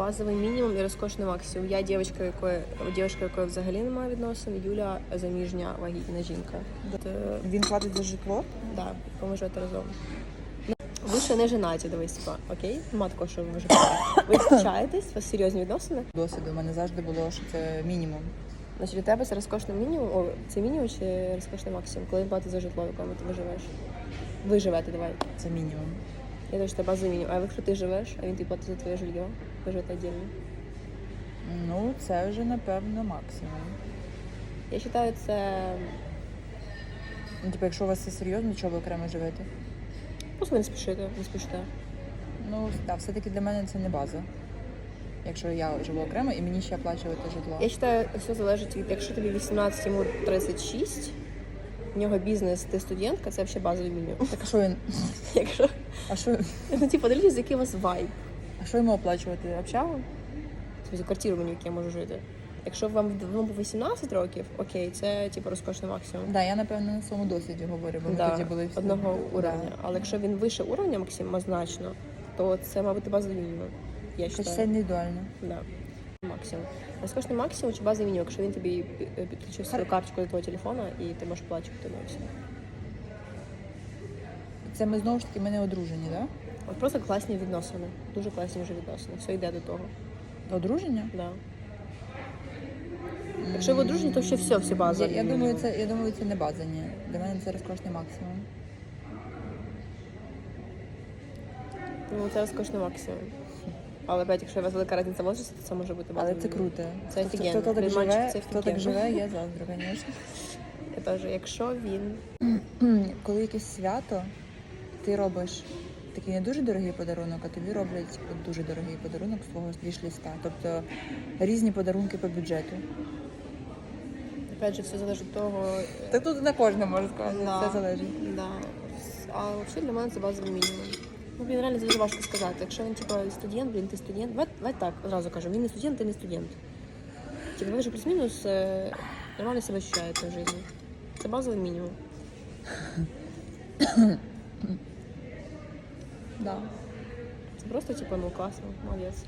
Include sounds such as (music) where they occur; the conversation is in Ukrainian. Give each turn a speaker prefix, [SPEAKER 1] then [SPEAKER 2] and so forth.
[SPEAKER 1] базовий мінімум і розкошний максимум. Я дівчинка, якої дівчинка, якої взагалі немає відносин. Юля заміжня вагітна жінка. Е,
[SPEAKER 2] Він платить за житло?
[SPEAKER 1] да, і ми живете разом. Ви ще не женаті, дивись, типа, окей? Нема такого, що ви живете. Ви зустрічаєтесь, у вас серйозні відносини.
[SPEAKER 2] Досвіду у мене завжди було, що це мінімум.
[SPEAKER 1] Значить, у тебе це розкошний мінімум, о, це мінімум чи розкошний максимум, коли платить за житло, в якому ти живеш. Ви живете, давай.
[SPEAKER 2] Це мінімум.
[SPEAKER 1] Я думаю, що це. А якщо ти живеш, а він тобі платить за твоє жилье, ви живете віддільно.
[SPEAKER 2] Ну, це вже напевно максимум.
[SPEAKER 1] Я вважаю, це
[SPEAKER 2] Ну, типу, якщо у вас все серйозно, чого ви окремо живете?
[SPEAKER 1] просто не спішите, не спішите.
[SPEAKER 2] Ну, так, все-таки для мене це не база. Якщо я живу окремо і мені ще оплачувати житло.
[SPEAKER 1] Я вважаю, все залежить від, якщо тобі 18, йому 36, в нього бізнес, ти студентка, це взагалі базовий мінімум.
[SPEAKER 2] Так а що він?
[SPEAKER 1] Якщо,
[SPEAKER 2] А що,
[SPEAKER 1] ну, типу, дивлюсь, який у вас вайб.
[SPEAKER 2] а що йому оплачувати? Общагу?
[SPEAKER 1] Тобто квартиру мені, в якій я можу жити. Якщо вам ну, по 18 років, окей, це типу розкошний максимум.
[SPEAKER 2] Да, я напевно на своєму досвіді говорю, бо ми
[SPEAKER 1] Да,
[SPEAKER 2] тоді були всі
[SPEAKER 1] одного
[SPEAKER 2] Да.
[SPEAKER 1] уровня. Але якщо він вище уровня максимум значно, то це, мабуть, базовий мінімум. Я
[SPEAKER 2] Це все
[SPEAKER 1] вважаю.
[SPEAKER 2] індивідуально.
[SPEAKER 1] Да. Максимум. Розкошний максимум чи базовий мінімум, якщо він тобі пі- підключив свою карточку до твого телефона і ти можеш плачувати максимум.
[SPEAKER 2] Це ми знову ж таки ми не одружені, так?
[SPEAKER 1] От просто класні відносини. Дуже класні вже відносини. Все йде до того.
[SPEAKER 2] Да? Одруження?
[SPEAKER 1] Да. Якщо ви одружені, то ще все, всі
[SPEAKER 2] Я, я думаю, це я думаю, це не база, ні. Для мене це розкошний максимум.
[SPEAKER 1] Ну, це розкошний максимум. Але опять, якщо у вас велика різниця возрасту, то це може бути
[SPEAKER 2] Але це круто.
[SPEAKER 1] Це
[SPEAKER 2] Хто-
[SPEAKER 1] офігенно.
[SPEAKER 2] Хто, так
[SPEAKER 1] Для
[SPEAKER 2] живе,
[SPEAKER 1] це
[SPEAKER 2] хто так живе, я заздрю, звісно.
[SPEAKER 1] Я теж, якщо він
[SPEAKER 2] Коли якесь свято, ти робиш такий не дуже дорогий подарунок, а тобі роблять дуже дорогий подарунок з твого віш-ліста. Тобто різні подарунки по бюджету.
[SPEAKER 1] опять же все залежить від того.
[SPEAKER 2] Та тут на кожне можна сказати,
[SPEAKER 1] Да.
[SPEAKER 2] все залежить.
[SPEAKER 1] Да. А взагалі для мене це базовий мінімум. Ну, блін, реально дуже важко сказати. Якщо він типу студент, блін, ти студент. Давай, давай так, одразу кажу, він не студент, ти не студент. Типу, ви вже плюс-мінус е, нормально себе відчуваєте в житті. Це базовий мінімум. (coughs)
[SPEAKER 2] Да.
[SPEAKER 1] Це просто, типу, ну класно, молодець.